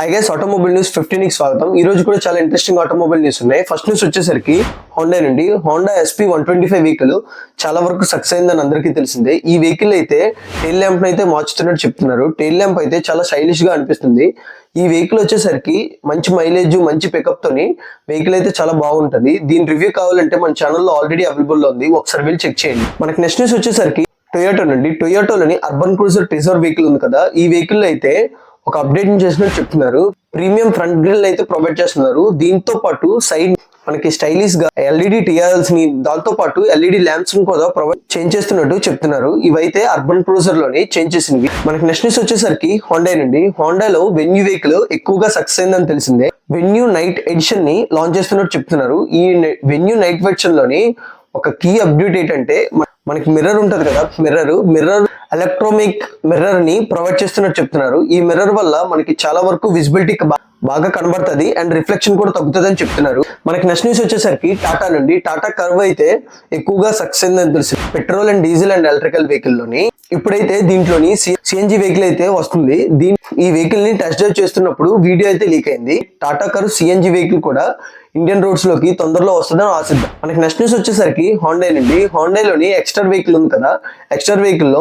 High guys automobile news ఫిఫ్టీన్కి స్వాగతం. ఈ రోజు కూడా చాలా ఇంట్రెస్టింగ్ ఆటోమొబైల్ న్యూస్ ఉన్నాయి. ఫస్ట్ న్యూస్ వచ్చేసరికి హోండా నుండి. Honda SP one twenty five vehicle చాలా వరకు సక్సెస్ అయిందని అందరికీ తెలిసిందే. ఈ వెహికల్ అయితే టెయిల్ ల్యాంప్ అయితే మార్చుతున్నట్టు చెప్తున్నారు. టెయిల్ ల్యాంప్ అయితే చాలా స్టైలిష్గా అనిపిస్తుంది. ఈ వెహికల్ వచ్చేసరికి మంచి మైలేజ్ మంచి పికప్ తోని వెహికల్ అయితే చాలా బాగుంటుంది. దీని రివ్యూ కావాలంటే మన ఛానల్లో ఆల్రెడీ అవైలబుల్లో ఉంది. ఒకసారి వెళ్ళి చెక్ చేయండి. మనకి నెక్స్ట్ న్యూస్ వచ్చేసరికి టొయోటో నుండి. టొయోటోలోని అర్బన్ క్రూజర్ రిజర్వ్ వెహికల్ ఉంది కదా. ఈ వెహికల్ అయితే ఒక అప్డేట్ చేసినట్టు చెప్తున్నారు. ప్రీమియం ఫ్రంట్ గ్రిల్ అయితే ప్రొవైడ్ చేస్తున్నారు. దీంతో పాటు సైడ్ మనకి స్టైలిష్గా ఎల్ఈడి టిఆర్ఎల్స్ని దాంతో పాటు ఎల్ఈడి ల్యాంప్స్ని కూడా ప్రొవైడ్ చేంజ్ చేస్తున్నట్టు చెప్తున్నారు. ఇవైతే అర్బన్ క్రూజర్లోనే చేంజ్ చేసినవి. మనకి నెక్స్ట్ న్యూస్ వచ్చేసరికి హోండా నుండి. హోండాలో వెన్యూ వెహికల్ ఎక్కువగా సక్సెస్ అయిందని తెలిసిందే. వెన్యూ నైట్ ఎడిషన్ని లాంచ్ చేస్తున్నట్టు చెప్తున్నారు. ఈ వెన్యూ నైట్ వెర్షన్లోని ఒక కీ అప్డేట్ ఏంటంటే మనకి మిర్రర్ ఉంటుంది కదా మిర్రర్ మిర్రర్ ఎలక్ట్రోమిక్ మిర్రర్ని ప్రొవైడ్ చేస్తున్నట్టు చెప్తున్నారు. ఈ మిర్రర్ వల్ల మనకి చాలా వరకు విజిబిలిటీ బాగా కనబడుతుంది అండ్ రిఫ్లెక్షన్ కూడా తగ్గుతుంది అని చెప్తున్నారు. మనకి నెక్స్ట్ న్యూస్ వచ్చేసరికి టాటా నుండి. టాటా కర్వ్ అయితే ఎక్కువగా సక్సెస్ అయిందని తెలుసు. Petrol and diesel and electrical వెహికల్లోని. ఇప్పుడైతే దీంట్లోని సిఎన్జి వెహికల్ అయితే వస్తుంది. దీని ఈ వెహికల్ని టెస్ట్ డ్రైవ్ చేస్తున్నప్పుడు వీడియో అయితే లీక్ అయింది. టాటా కర్వ్ సిఎన్జి వెహికల్ కూడా ఇండియన్ రోడ్స్లోకి తొందరలో వస్తుందని ఆశిద్దాం. మనకి నెక్స్ట్ న్యూస్ వచ్చేసరికి హాండే నుండి హాండేలోని ఎక్స్టర్ వెహికల్ ఉంది కదా. ఎక్స్ట్రా వెహికల్లో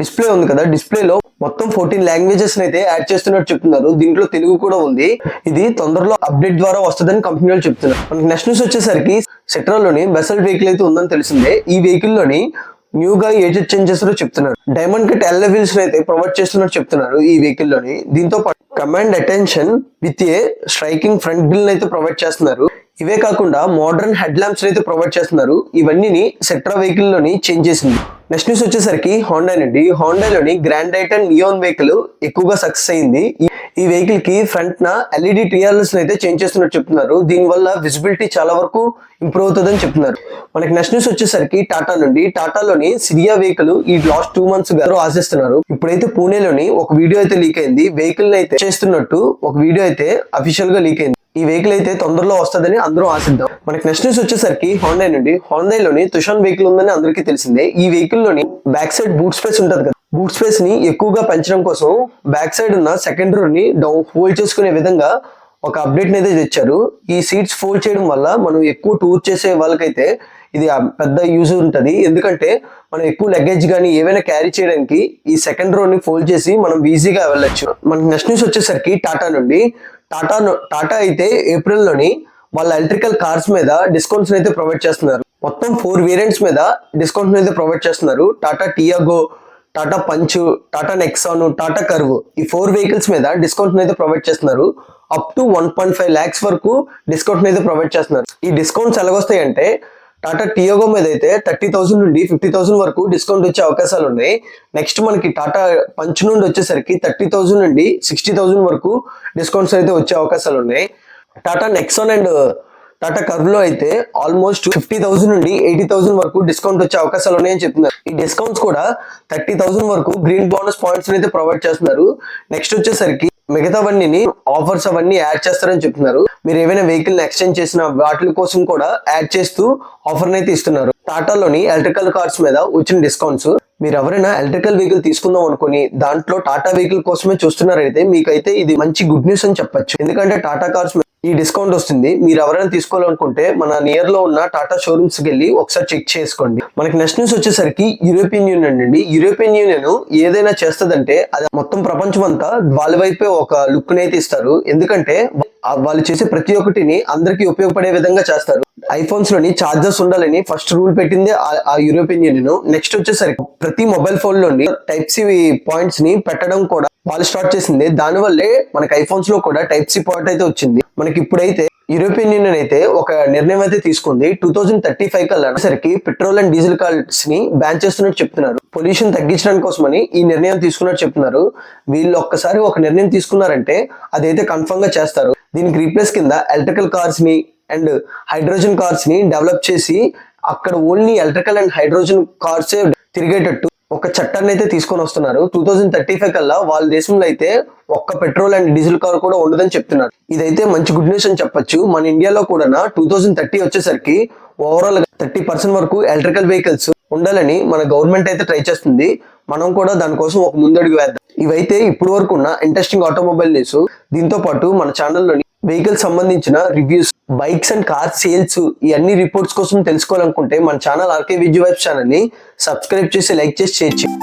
డిస్ప్లే ఉంది కదా. డిస్ప్లే లో మొత్తం ఫోర్టీన్ లాంగ్వేజెస్ అయితే యాడ్ చేస్తున్నట్టు చెప్తున్నారు. దీంట్లో తెలుగు కూడా ఉంది. ఇది తొందరలో అప్డేట్ ద్వారా వస్తుందని కంపెనీ వాళ్ళు చెప్తున్నారు. మనకి నెక్స్ట్ న్యూస్ వచ్చేసరికి సెట్రాలోని బెసల్ వెహికల్ అయితే ఉందని తెలిసిందే. ఈ వెహికల్ న్యూ గా ఏజ్ చేంజ్ చేస్తారో చెప్తున్నారు. డైమండ్ కట్ ఎల్ల వీల్స్ అయితే ప్రొవైడ్ చేస్తున్నట్టు చెప్తున్నారు ఈ వెహికల్లోని. దీంతో పాటు command attention with a striking front grille అయితే ప్రొవైడ్ చేస్తున్నారు. ఇవే కాకుండా మోడర్న్ హెడ్ ల్యాంప్స్ అయితే ప్రొవైడ్ చేస్తున్నారు. ఇవన్నీ సెట్రా వెహికల్లోని చేంజ్ చేసింది. నెక్స్ట్ న్యూస్ వచ్చేసరికి హోండా నుండి. హోండాలోని grand i ten Nios vehicle ఎక్కువగా సక్సెస్ అయింది. ఈ- వెహికల్కి ఫ్రంట్ న ఎల్ఈడి టీఆర్ఎల్స్ అయితే చేంజ్ చేస్తున్నట్టు చెప్తున్నారు. దీని వల్ల విజిబిలిటీ చాలా వరకు ఇంప్రూవ్ అవుతుందని చెప్తున్నారు. మనకి నెక్స్ట్ న్యూస్ వచ్చేసరికి టాటా నుండి. టాటాలోని సిరియా వెహికల్ ఈ లాస్ట్ టూ మంత్స్గా ఆశిస్తున్నారు. ఇప్పుడైతే పూణేలోని ఒక వీడియో అయితే లీక్ అయింది. వెహికల్ అయితే చేస్తున్నట్టు ఒక వీడియో అయితే అఫీషియల్గా లీక్ అయింది. ఈ వెహికల్ అయితే తొందరలో వస్తుందని అందరూ ఆశిద్దాం. మనకి నెక్స్ట్ న్యూస్ వచ్చేసరికి హోండై నుండి. హోండైలోని తుషాన్ వెహికల్ ఉందని అందరికీ తెలిసిందే. ఈ వెహికల్లోని బ్యాక్ సైడ్ బూట్ స్పేస్ ఉంటుంది కదా. బూట్ స్పేస్ని ఎక్కువగా పెంచడం కోసం బ్యాక్ సైడ్ ఉన్న సెకండ్ రోడ్ని డౌన్ ఫోల్డ్ చేసుకునే విధంగా ఒక అప్డేట్ అయితే తెచ్చారు. ఈ సీట్స్ ఫోల్డ్ చేయడం వల్ల మనం ఎక్కువ టూర్ చేసే వాళ్ళకైతే ఇది పెద్ద యూజ్ ఉంటుంది. ఎందుకంటే మనం ఎక్కువ లగేజ్ కానీ ఏవైనా క్యారీ చేయడానికి ఈ సెకండ్ రోడ్ని ఫోల్డ్ చేసి మనం ఈజీగా వెళ్ళొచ్చు. మనకి నెక్స్ట్ న్యూస్ వచ్చేసరికి టాటా నుండి. టాటా టాటా అయితే ఏప్రిల్లోని వాళ్ళ ఎలక్ట్రికల్ కార్స్ మీద డిస్కౌంట్స్ అయితే ప్రొవైడ్ చేస్తున్నారు. మొత్తం ఫోర్ వేరియంట్స్ మీద డిస్కౌంట్స్ అయితే ప్రొవైడ్ చేస్తున్నారు. Tata Tiago Tata Punch Tata Nexon Tata Curvv ఈ ఫోర్ వెహికల్స్ మీద డిస్కౌంట్ అయితే ప్రొవైడ్ చేస్తున్నారు. Up to one point five lakhs వరకు డిస్కౌంట్ అయితే ప్రొవైడ్ చేస్తున్నారు. ఈ డిస్కౌంట్స్ ఎలాగొస్తాయంటే టాటా టియోగో మీద అయితే థర్టీ థౌసండ్ నుండి ఫిఫ్టీ థౌసండ్ వరకు డిస్కౌంట్ వచ్చే అవకాశాలు ఉన్నాయి. నెక్స్ట్ మనకి టాటా పంచ్ నుండి వచ్చేసరికి థర్టీ థౌసండ్ నుండి సిక్స్టీ థౌసండ్ వరకు డిస్కౌంట్స్ అయితే వచ్చే అవకాశాలు ఉన్నాయి. టాటా నెక్సాన్ అండ్ టాటా కర్వ్లో అయితే ఆల్మోస్ట్ ఫిఫ్టీ థౌసండ్ నుండి ఎయిటీ థౌసండ్ వరకు డిస్కౌంట్ వచ్చే అవకాశాలు ఉన్నాయని చెప్తున్నారు. ఈ డిస్కౌంట్స్ కూడా థర్టీ థౌసండ్ వరకు గ్రీన్ బోనస్ పాయింట్స్ అయితే ప్రొవైడ్ చేస్తున్నారు. నెక్స్ట్ వచ్చేసరికి మిగతావన్నీ ఆఫర్స్ అవన్నీ యాడ్ చేస్తారని చెప్తున్నారు. మీరు ఏమైనా వెహికల్ ఎక్స్చేంజ్ చేసిన వాటి కోసం కూడా యాడ్ చేస్తూ ఆఫర్ అయితే ఇస్తున్నారు. టాటాలోని ఎలక్ట్రికల్ కార్స్ మీద వచ్చిన డిస్కౌంట్స్ మీరు ఎవరైనా ఎలక్ట్రికల్ వెహికల్ తీసుకుందాం అనుకుని దాంట్లో టాటా వెహికల్ కోసమే చూస్తున్నారైతే మీకైతే ఇది మంచి గుడ్ న్యూస్ అని చెప్పొచ్చు. ఎందుకంటే టాటా కార్స్ మీద ఈ డిస్కౌంట్ వస్తుంది. మీరు ఎవరైనా తీసుకోవాలనుకుంటే మన నియర్లో ఉన్న టాటా షోరూమ్స్కి వెళ్ళి ఒకసారి చెక్ చేసుకోండి. మనకి నెక్స్ట్ న్యూస్ వచ్చేసరికి యూరోపియన్ యూనియన్ అండి. యూరోపియన్ యూనియన్ ఏదైనా చేస్తదంటే అది మొత్తం ప్రపంచం అంతా వాళ్ళ వైపే ఒక లుక్ అయితే ఇస్తారు. ఎందుకంటే వాళ్ళు చేసే ప్రతి ఒక్కటిని అందరికీ ఉపయోగపడే విధంగా చేస్తారు. ఐఫోన్స్లోని చార్జర్స్ ఉండాలని ఫస్ట్ రూల్ పెట్టింది ఆ- యూరోపియన్ యూనియన్ నెక్స్ట్ వచ్చేసరికి ప్రతి మొబైల్ ఫోన్లోని టైప్ సి పాయింట్స్ని పెట్టడం కూడా వాళ్ళు స్టార్ట్ చేసింది. దాని వల్లే మనకి ఐఫోన్స్లో కూడా టైప్ సి పాయింట్ అయితే వచ్చింది. మనకి ఇప్పుడైతే యూరోపియన్ యూనియన్ అయితే ఒక నిర్ణయం అయితే తీసుకుంది. టూ థౌజండ్ థర్టీ ఫైవ్ కల్లా సరికి పెట్రోల్ అండ్ డీజిల్ కార్స్ని బ్యాన్ చేస్తున్నట్టు చెప్తున్నారు. పొల్యూషన్ తగ్గించడానికి కోసమని ఈ నిర్ణయం తీసుకున్నట్టు చెప్తున్నారు. వీళ్ళు ఒక్కసారి ఒక నిర్ణయం తీసుకున్నారంటే అదైతే కన్ఫర్మ్గా చేస్తారు. దీనికి రీప్లేస్ కింద ఎలక్ట్రికల్ కార్స్ని అండ్ హైడ్రోజన్ కార్స్ని డెవలప్ చేసి అక్కడ ఓన్లీ ఎలక్ట్రికల్ అండ్ హైడ్రోజన్ కార్సే తిరిగేటట్టు ఒక చట్టాన్ని అయితే తీసుకొని వస్తున్నారు. టూ థౌజండ్ థర్టీ ఫైవ్ కల్లా వాళ్ళ దేశంలో అయితే ఒక్క పెట్రోల్ అండ్ డీజిల్ కార్ కూడా ఉండదని చెప్తున్నారు. ఇదైతే మంచి గుడ్ న్యూస్ అని చెప్పొచ్చు. మన ఇండియాలో కూడా టూ థౌజండ్ థర్టీ వచ్చేసరికి ఓవరాల్ థర్టీ పర్సెంట్ వరకు ఎలక్ట్రికల్ వెహికల్స్ ఉండాలని మన గవర్నమెంట్ అయితే ట్రై చేస్తుంది. మనం కూడా దానికోసం ఒక ముందడుగు వేద్దాం. ఇవైతే ఇప్పుడు వరకు ఉన్న ఇంట్రెస్టింగ్ ఆటోమొబైల్ న్యూస్ దీంతో పాటు మన ఛానల్లోని వెహికల్ సంబంధించిన reviews bikes and car sales ఇవన్నీ రిపోర్ట్స్ కోసం తెలుసుకోవాలనుకుంటే మన channel RK Vijay vibes subscribe చేసి లైక్ చేసి షేర్ చేయండి